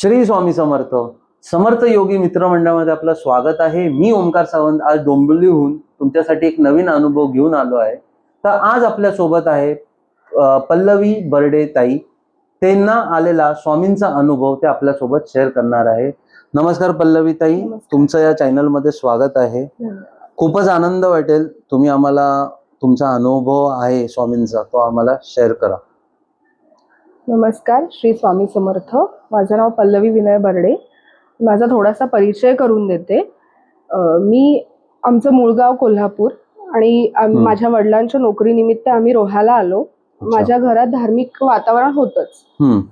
श्री स्वामी समर्थ. समर्थ योगी मित्रमंडळामध्ये आपलं स्वागत आहे. मी ओमकार सावंत आज डोंबिवलीहून तुमच्यासाठी एक नवीन अनुभव घेऊन आलो आहे. तर आज आपल्यासोबत आहे पल्लवी बर्डे ताई. त्यांना आलेला स्वामींचा अनुभव ते आपल्यासोबत शेअर करणार आहे. नमस्कार पल्लवी ताई. तुमचं या चॅनलमध्ये स्वागत आहे. खूपच आनंद वाटेल तुम्ही आम्हाला तुमचा अनुभव आहे स्वामींचा तो आम्हाला शेअर करा. नमस्कार श्री स्वामी समर्थ. माझं नाव पल्लवी विनय बर्डे. माझा थोडासा परिचय करून देते. मी आमचं मूळ गाव कोल्हापूर आणि. माझ्या वडिलांच्या नोकरीनिमित्त आम्ही रोह्याला आलो. माझ्या घरात धार्मिक वातावरण होतच.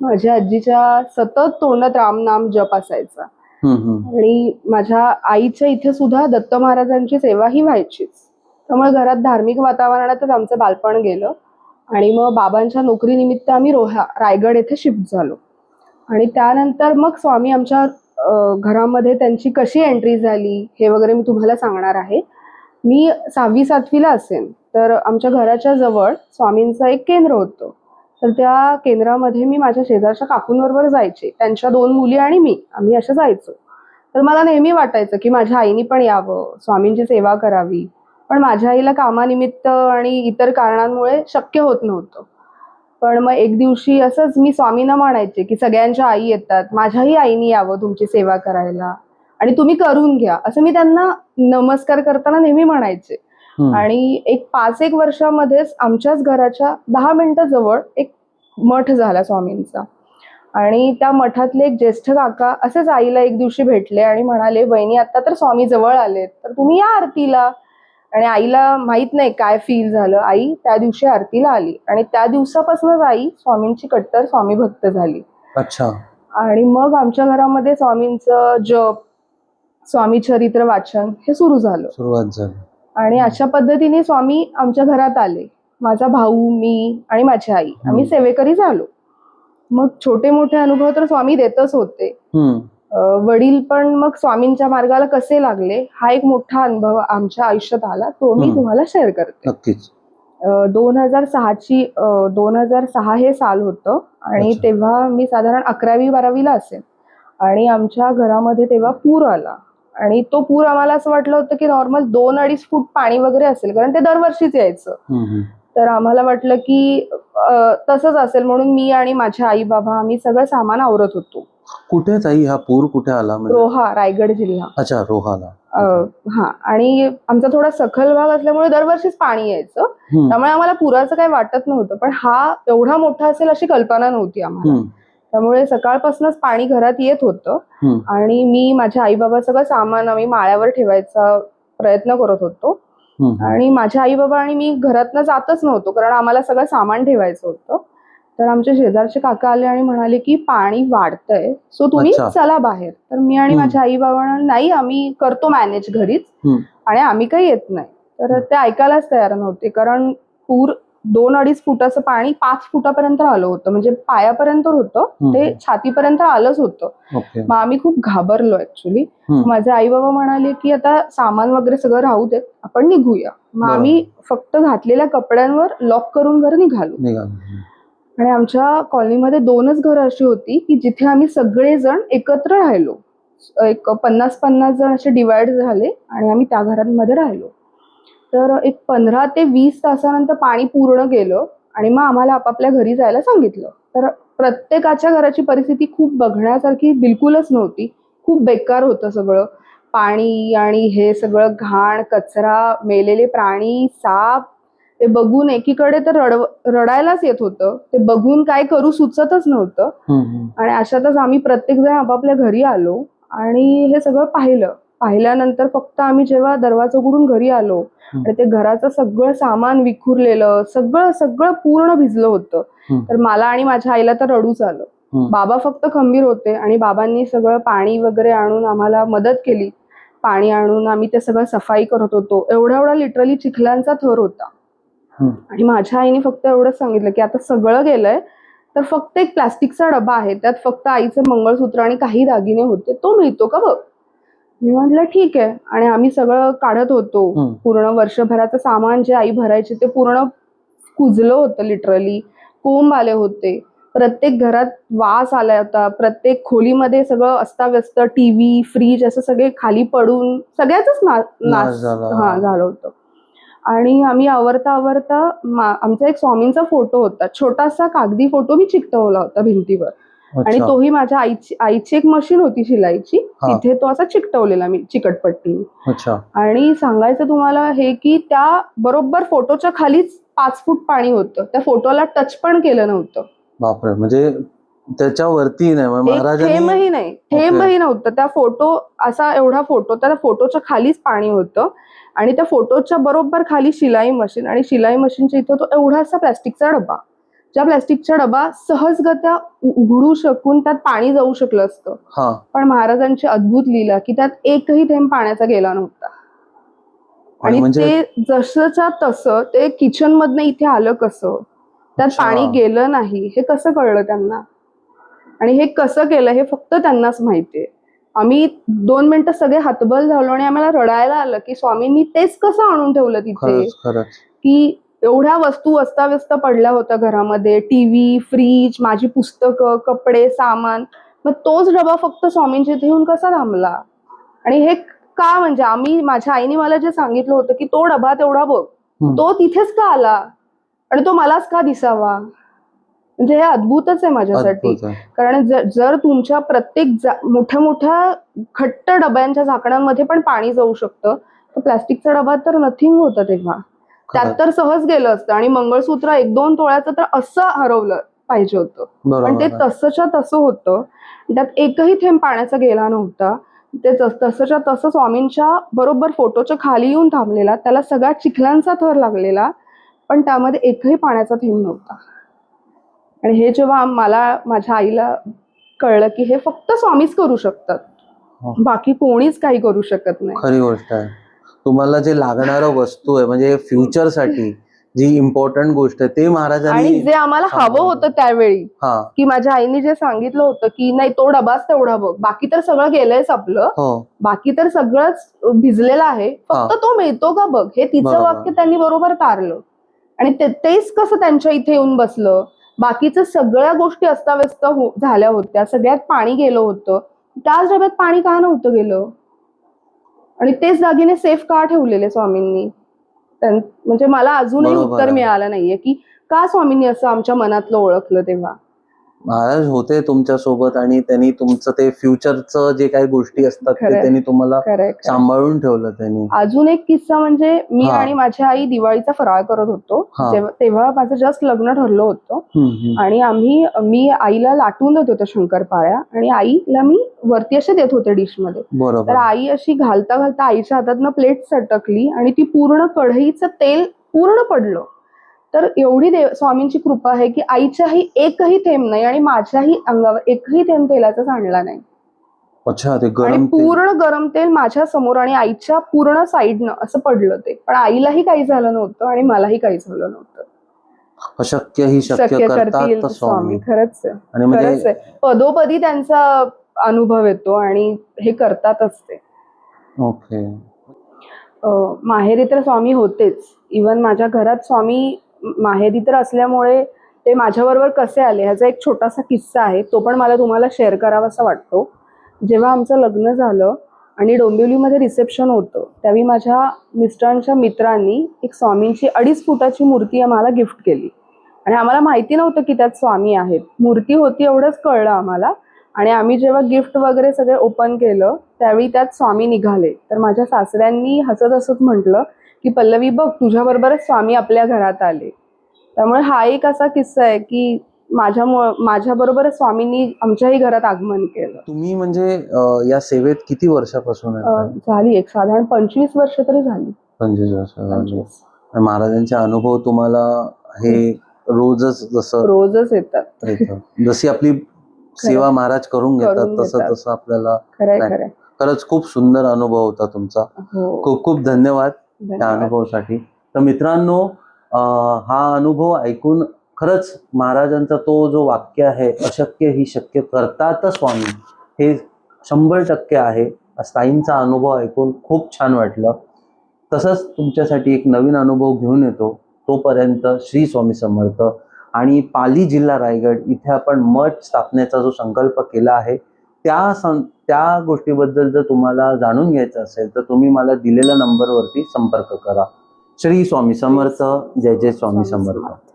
माझ्या आजीच्या सतत तोंडात राम नाम जप असायचा. आणि माझ्या आईच्या इथे सुद्धा दत्त महाराजांची सेवा ही व्हायचीच. त्यामुळे घरात धार्मिक वातावरणातच आमचं बालपण गेलं. आणि मग बाबांच्या नोकरीनिमित्त आम्ही रोहा रायगड येथे शिफ्ट झालो. आणि त्यानंतर मग स्वामी आमच्या घरामध्ये त्यांची कशी एंट्री झाली हे वगैरे मी तुम्हाला सांगणार आहे. मी सहावी सातवीला असेन तर आमच्या घराच्या जवळ स्वामींचं एक केंद्र होतं. तर त्या केंद्रामध्ये मी माझ्या शेजारच्या काकूंबरोबर जायचे. त्यांच्या दोन मुली आणि मी आम्ही अशा जायचो. तर मला नेहमी वाटायचं की माझ्या आईनी पण यावं स्वामींची सेवा करावी. पण माझ्या आईला कामानिमित्त आणि इतर कारणांमुळे शक्य होत नव्हतं. पण मग एक दिवशी असंच मी स्वामींना म्हणायचे की सगळ्यांच्या आई येतात माझ्याही आईनी यावं तुमची सेवा करायला आणि तुम्ही करून घ्या असं मी त्यांना नमस्कार करताना नेहमी म्हणायचे. आणि एक पाच एक वर्षामध्येच आमच्याच घराच्या दहा मिनिटं जवळ एक मठ झाला स्वामींचा. आणि त्या मठातले एक ज्येष्ठ काका असेच आईला एक दिवशी भेटले आणि म्हणाले बहिणी आता तर स्वामी जवळ आलेत तर तुम्ही या आरतीला. आणि आईला माहीत नाही काय फील झालं. आई त्या दिवशी आरतीला आली आणि त्या दिवसापासूनच आई स्वामींची कट्टर स्वामी भक्त झाली. अच्छा. आणि मग आमच्या घरामध्ये स्वामींचं जप स्वामी चरित्र वाचन हे सुरू झालं. सुरुवात झाली. आणि अशा पद्धतीने स्वामी आमच्या घरात आले. माझा भाऊ मी आणि माझी आई. आम्ही. सेवेकरी झालो. मग छोटे मोठे अनुभव तर स्वामी देतच होते. वडील पण मग स्वामींच्या मार्गाला कसे लागले हा एक मोठा अनुभव आमच्या आयुष्यात आला. तो मी. तुम्हाला शेअर करते. नक्कीच. दोन हजार सहाची दोन हजार सहा हे साल होतं आणि. तेव्हा मी साधारण अकरावी बारावीला असेल आणि आमच्या घरामध्ये तेव्हा पूर आला. आणि तो पूर आम्हाला असं वाटलं होतं की नॉर्मल दोन अडीच फूट पाणी वगैरे असेल कारण ते दरवर्षीच यायचं. तर आम्हाला वाटलं की तसंच असेल म्हणून मी आणि माझे आई बाबा आम्ही सगळं सामान आवरत होतो. कुठे ताई? हा पूर कुठे आला म्हणजे? रोहा रायगड जिल्हा. अच्छा रोहाला. अं, हा आणि आमचा थोडा सखल भाग असल्यामुळे दरवर्षीच पाणी यायचं. हम्म, त्यामुळे आम्हाला पुराचं काही वाटत नव्हतं पण हा एवढा मोठा असेल अशी कल्पना नव्हती आम्हाला. हम्म, त्यामुळे सकाळपासूनच पाणी घरात येत होतं. हम्म. आणि मी माझे आई बाबा सगळं सामान आम्ही माळ्यावर ठेवायचा प्रयत्न करत होतो. हम्म, आणि माझे आई बाबा आणि मी घरातनं जातच नव्हतो कारण आम्हाला सगळं सामान ठेवायचं होतं. तर आमचे शेजारचे काका आले आणि म्हणाले की पाणी वाढतंय सो तुम्ही अच्छा. चला बाहेर तर मी आणि हम्म. माझ्या आई बाबा नाही आम्ही करतो मॅनेज घरीच हम्म. आणि आम्ही काही येत नाही तर ते ऐकायलाच तयार नव्हते कारण पूर दोन अडीच फुटाचं पाणी पाच फुटापर्यंत आलं होतं म्हणजे पायापर्यंत होतं हम्म. ते छातीपर्यंत आलंच होतं ओके मग आम्ही खूप घाबरलो ऍक्च्युली हम्म. माझे आई बाबा म्हणाले की आता सामान वगैरे सगळं राहू देत आपण निघूया मग बरोबर. आम्ही फक्त घातलेल्या कपड्यांवर लॉक करून घर निघालो. आणि आमच्या कॉलनीमध्ये दोनच घरं अशी होती की जिथे आम्ही सगळेजण एकत्र राहिलो. एक पन्नास पन्नास जण असे डिवाइड झाले आणि आम्ही त्या घरांमध्ये राहिलो. तर एक पंधरा ते वीस तासानंतर पाणी पूर्ण गेलं आणि मग आम्हाला आपापल्या घरी जायला सांगितलं. तर प्रत्येकाच्या घराची परिस्थिती खूप बघण्यासारखी बिलकुलच नव्हती. खूप बेकार होतं सगळं. पाणी आणि हे सगळं घाण कचरा मेलेले प्राणी साप ते बघून एकीकडे तर रड रडायलाच येत होतं ते बघून काय करू सुचतच नव्हतं. आणि अशातच आम्ही प्रत्येक जण आपापल्या घरी आलो आणि हे सगळं पाहिलं पाहिल्यानंतर फक्त आम्ही जेव्हा दरवाजा उघडून घरी आलो. आणि ते घराचं सगळं सामान विखुरलेलं सगळं सगळं पूर्ण भिजलं होतं. तर मला आणि माझ्या आईला तर रडूच आलं. बाबा फक्त खंबीर होते आणि बाबांनी सगळं पाणी वगैरे आणून आम्हाला मदत केली पाणी आणून आम्ही ते सगळं सफाई करत होतो एवढा एवढा लिटरली चिखलांचा थर होता. आणि माझ्या आईने फक्त एवढंच सांगितलं की आता सगळं गेलंय तर फक्त एक प्लास्टिकचा डबा आहे त्यात फक्त आईचं मंगळसूत्र आणि काही दागिने होते तो मिळतो का बघ? मी म्हटलं ठीक आहे. आणि आम्ही सगळं काढत होतो. पूर्ण वर्षभराचं सामान जे आई भरायची ते पूर्ण कुजलं होतं लिटरली कोंब आले होते. प्रत्येक घरात वास आला होता. प्रत्येक खोलीमध्ये सगळं अस्ताव्यस्त टीव्ही फ्रीज असं सगळे खाली पडून सगळ्याच नाश झाला. हा झालं होतं. आणि आम्ही आवरता आवरता मा- आमचा एक स्वामींचा फोटो होता. छोटासा कागदी फोटो मी चिकटवला होता भिंतीवर. आणि तोही माझ्या आईची आईची एक मशीन होती शिलाईची. तिथे तो असा चिकटवलेला मी चिकटपट्टी. अच्छा. आणि सांगायचं तुम्हाला हे की त्या बरोबर फोटोच्या खालीच पाच फूट पाणी होतं. त्या फोटोला टच पण केलं नव्हतं. बापरे. म्हणजे त्याच्यावरती नाही महाराजांनी थेंबही नाही. थेंबही नव्हतं. त्या फोटो असा एवढा फोटो त्या फोटोच्या खालीच पाणी होतं. आणि त्या फोटोच्या बरोबर खाली शिलाई मशीन आणि शिलाई मशीनच्या इथं तो एवढासा प्लॅस्टिकचा डबा. ज्या प्लॅस्टिकचा डबा सहजगत्या उघडू शकून त्यात पाणी जाऊ शकलं असतं. हा. पण महाराजांची अद्भुत लीला की त्यात एकही थेंब पाण्याचा गेला नव्हता. आणि आणि म्हणजे ते जसंच्या तसं ते किचन मधनं इथे आलं कसं? त्यात अच्छा. पाणी गेलं नाही. हे कसं कळलं त्यांना? आणि हे कसं केलं हे फक्त त्यांनाच माहितीये. आम्ही दोन मिनिटं सगळे हातबल झालो आणि आम्हाला रडायला आलं की स्वामींनी तेच कसं आणून ठेवलं तिथे? की एवढ्या वस्तू अस्ताव्यस्त पडल्या होत्या घरामध्ये टीव्ही फ्रीज माझी पुस्तकं कपडे सामान. मग तोच डबा फक्त स्वामींच्या इथे येऊन कसा थांबला? आणि हे का म्हणजे? आम्ही माझ्या आईने मला जे सांगितलं होतं की तो डबा तेवढा बघ. तो तिथेच का आला? आणि तो मलाच का दिसावा? म्हणजे हे अद्भुतच आहे माझ्यासाठी. कारण जर तुमच्या प्रत्येक मोठ्या मोठ्या घट्ट डब्यांच्या झाकणांमध्ये पण पाणी जाऊ शकतं तर प्लास्टिकचा डबा तर नथिंग होतं तेव्हा. त्यात. तर सहज गेलं असतं आणि मंगळसूत्र एक दोन तोळ्याचं तर असं हरवलं पाहिजे होतं. पण ते. तसंच्या तसं होतं. त्यात एकही थेंब पाण्याचा गेला नव्हता. ते तस- तसंच्या तसं स्वामींच्या बरोबर फोटोच्या खाली येऊन थांबलेला. त्याला सगळा चिखलांचा थर लागलेला. पण त्यामध्ये एकही पाण्याचा थेंब नव्हता. आणि हे जेव्हा मला माझ्या आईला कळलं की हे फक्त स्वामीच करू शकतात. हो. बाकी कोणीच काही करू शकत नाही. खरी गोष्ट आहे. तुम्हाला जे लागणारं वस्तू आहे म्हणजे फ्युचरसाठी जी इम्पॉर्टंट गोष्ट आहे ते आणि महाराजांनी जे आम्हाला हवं. होतं त्यावेळी हा. की माझ्या आईने जे सांगितलं होतं की नाही तो डबाच तेवढा बघ. बाकी तर सगळं गेलंयच आपलं हो. बाकी तर सगळंच भिजलेलं आहे. फक्त तो मिळतो का बघ? हे तिचं. वाक्य त्यांनी बरोबर तारलं. आणि तेच कसं त्यांच्या इथे येऊन बसलं? बाकीचं सगळ्या गोष्टी अस्ताव्यस्त हो- झाल्या होत्या. सगळ्यात पाणी गेलं होतं. त्याच डब्यात पाणी का नव्हतं गेलं? आणि तेच दागिने सेफ का ठेवलेले स्वामींनी? म्हणजे मला अजूनही उत्तर. मिळालं नाहीये की का स्वामींनी असं आमच्या मनातलं ओळखलं तेव्हा? महाराज होते तुमच्यासोबत आणि त्यांनी तुमचं ते फ्युचरचं जे काही गोष्टी असतात ते खरंय. त्यांनी तुम्हाला खरंय खरंय. सांभाळून ठेवलं त्यांनी अजून एक किस्सा म्हणजे मी हा. आणि माझी आई दिवाळीचा फराळ करत होतो हा. जेव्हा- तेव्हा माझं जस्ट लग्न ठरलं होतं हम्म, हम्म. आणि आम्ही मी आईला लाटून देत होते शंकरपाळ्या आणि आईला मी वरती असे देत होते डिशमध्ये तर बरोबर आई अशी घालता घालता आईच्या हातातनं प्लेट सटकली आणि ती पूर्ण कढईचं तेल पूर्ण पडलं तर एवढी देव स्वामींची कृपा आहे की आईच्याही एकही थेंब नाही आणि माझ्याही अंगावर एकही थेंब तेलाचा सांडला नाही. अच्छा ते गरम. पूर्ण गरम तेल माझ्यासमोर आणि आईच्या पूर्ण साईडनं असं पडलं ते. पण आईलाही काही झालं नव्हतं आणि मलाही काही झालं नव्हतं. अशक्य ही शक्य करतात स्वामी. खरंच आहे. आणि खरंच म्हणजे आहे. पदोपदी त्यांचा अनुभव येतो आणि हे करतातच ते. ओके. अं, माहेरी तर स्वामी होतेच. इवन माझ्या घरात स्वामी माहेरी तर असल्यामुळे ते माझ्याबरोबर कसे आले ह्याचा एक छोटासा किस्सा आहे. तो पण मला तुम्हाला शेअर करावासा वाटतो. जेव्हा आमचं लग्न झालं आणि डोंबिवलीमध्ये रिसेप्शन होतं त्यावेळी माझ्या मिस्टरांच्या मित्रांनी एक स्वामींची अडीच फुटाची मूर्ती आम्हाला गिफ्ट केली. आणि आम्हाला माहिती नव्हतं की त्यात स्वामी आहेत. मूर्ती होती एवढंच कळलं आम्हाला. आणि आम्ही जेव्हा गिफ्ट वगैरे सगळे ओपन केलं त्यावेळी त्यात स्वामी निघाले. तर माझ्या सासऱ्यांनी हसत हसत म्हटलं की पल्लवी बघ तुझ्याबरोबरच स्वामी आपल्या घरात आले. त्यामुळे हा एक असा किस्सा आहे की माझ्या माझ्या बरोबरच स्वामींनी आमच्याही घरात आगमन केलं. तुम्ही म्हणजे या सेवेत किती वर्षापासून झाली एक साधारण पंचवीस वर्ष तरी झाली. पंचवीस वर्ष. महाराजांचे अनुभव तुम्हाला हे रोजच जसं रोजच येतात. येतं जशी आपली सेवा महाराज करून घेतात तसं. तसं आपल्याला खरंच खूप सुंदर अनुभव होता तुमचा. हो. खूप खूप धन्यवाद. त्या. अनुभवासाठी. तर मित्रांनो हा अनुभव ऐकून खरंच महाराजांचा तो जो वाक्य आहे अशक्य ही शक्य करतात स्वामी हे शंभर टक्के आहे. ताईंचा अनुभव ऐकून खूप छान वाटलं. तसंच तुमच्यासाठी एक नवीन अनुभव घेऊन येतो. तोपर्यंत श्री स्वामी समर्थ आणि पाली जिल्हा रायगड इथे आपण मठ स्थापनेचा जो संकल्प केला आहे त्या सं त्या गोष्टीबद्दल जर तुम्हाला जाणून घ्यायचं असेल तर तुम्ही मला दिलेल्या नंबरवरती संपर्क करा. श्री स्वामी समर्थ जय जय स्वामी समर्थ.